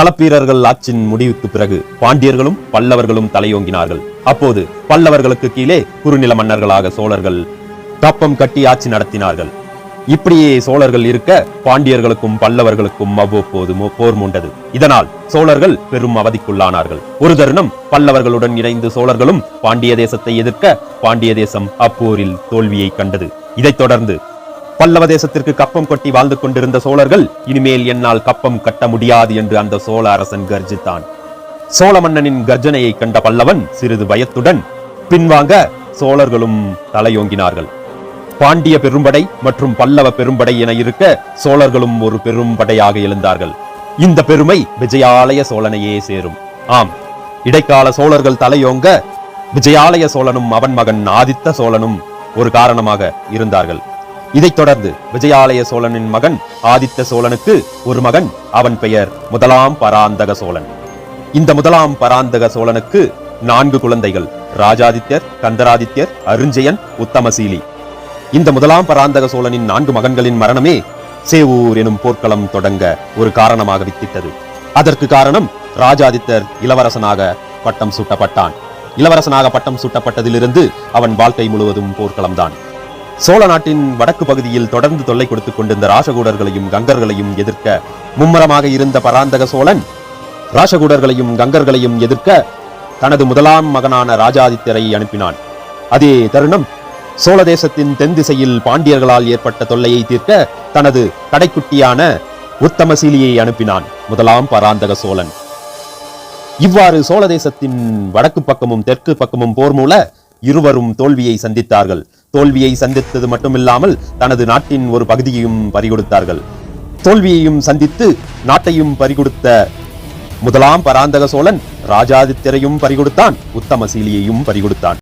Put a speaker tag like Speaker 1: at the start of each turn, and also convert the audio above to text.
Speaker 1: களப்பீரர்கள் ஆட்சியின் முடிவுக்கு பிறகு பாண்டியர்களும் பல்லவர்களும் தலையோங்கினார்கள். அப்போது பல்லவர்களுக்கு கீழே குறுநில மன்னர்களாக சோழர்கள் கப்பம் கட்டி ஆட்சி நடத்தினார்கள். இப்படியே சோழர்கள் இருக்க பாண்டியர்களுக்கும் பல்லவர்களுக்கும் அவ்வப்போது போர் மூண்டது. இதனால் சோழர்கள் பெரும் அவதிக்குள்ளானார்கள். ஒரு தருணம் பல்லவர்களுடன் இணைந்து சோழர்களும் பாண்டிய தேசத்தை எதிர்க்க பாண்டிய தேசம் அப்போரில் தோல்வியை கண்டது. இதைத் தொடர்ந்து பல்லவ தேசத்திற்கு கப்பம் கொட்டி வாழ்ந்து கொண்டிருந்த சோழர்கள் இனிமேல் என்னால் கப்பம் கட்ட முடியாது என்று அந்த சோழ அரசன் கர்ஜித்தான். சோழ மன்னனின் கர்ஜனையை கண்ட பல்லவன் சிறிது பயத்துடன் பின்வாங்க சோழர்களும் தலையோங்கினார்கள். பாண்டிய பெரும்படை மற்றும் பல்லவ பெரும்படை என இருக்க சோழர்களும் ஒரு பெரும் படையாக எழுந்தார்கள். இந்த பெருமை விஜயாலய சோழனையே சேரும். ஆம் இடைக்கால சோழர்கள் தலையோங்க விஜயாலய சோழனும் அவன் மகன் ஆதித்த சோழனும் ஒரு காரணமாக இருந்தார்கள். இதைத் தொடர்ந்து விஜயாலய சோழனின் மகன் ஆதித்த சோழனுக்கு ஒரு மகன். அவன் பெயர் முதலாம் பராந்தக சோழன். இந்த முதலாம் பராந்தக சோழனுக்கு நான்கு குழந்தைகள் ராஜாதித்யர் கந்தராதித்யர் அருஞ்சயன் உத்தமசீலி. இந்த முதலாம் பராந்தக சோழனின் நான்கு மகன்களின் மரணமே சேவூர் எனும் போர்க்களம் தொடங்க ஒரு காரணமாக வித்திட்டது. அதற்கு காரணம் ராஜாதித்தர் இளவரசனாக பட்டம் சூட்டப்பட்டான். இளவரசனாக பட்டம் சூட்டப்பட்டதிலிருந்து அவன் வாழ்க்கை முழுவதும் போர்க்களம்தான். சோழ நாட்டின் வடக்கு பகுதியில் தொடர்ந்து தொல்லை கொடுத்துக் கொண்டிருந்த ராசகூடர்களையும் கங்கர்களையும் எதிர்க்க மும்மரமாக இருந்த பராந்தக சோழன் ராசகூடர்களையும் கங்கர்களையும் எதிர்க்க தனது முதலாம் மகனான ராஜாதித்தரை அனுப்பினான். அதே தருணம் சோழ தேசத்தின் தென் திசையில் பாண்டியர்களால் ஏற்பட்ட தொல்லையை தீர்க்க தனது கடைக்குட்டியான உத்தமசீலியை அனுப்பினான் முதலாம் பராந்தக சோழன். இவ்வாறு சோழ தேசத்தின் வடக்கு பக்கமும் தெற்கு பக்கமும் போர் மூல இருவரும் தோல்வியை சந்தித்தார்கள். தோல்வியை சந்தித்தது மட்டுமில்லாமல் தனது நாட்டின் ஒரு பகுதியையும் பறிகொடுத்தார்கள். தோல்வியையும் சந்தித்து நாட்டையும் பறிகொடுத்த முதலாம் பராந்தக சோழன் ராஜாதித்திரையும் பறிகொடுத்தான் உத்தமசீலியையும் பறிகொடுத்தான்.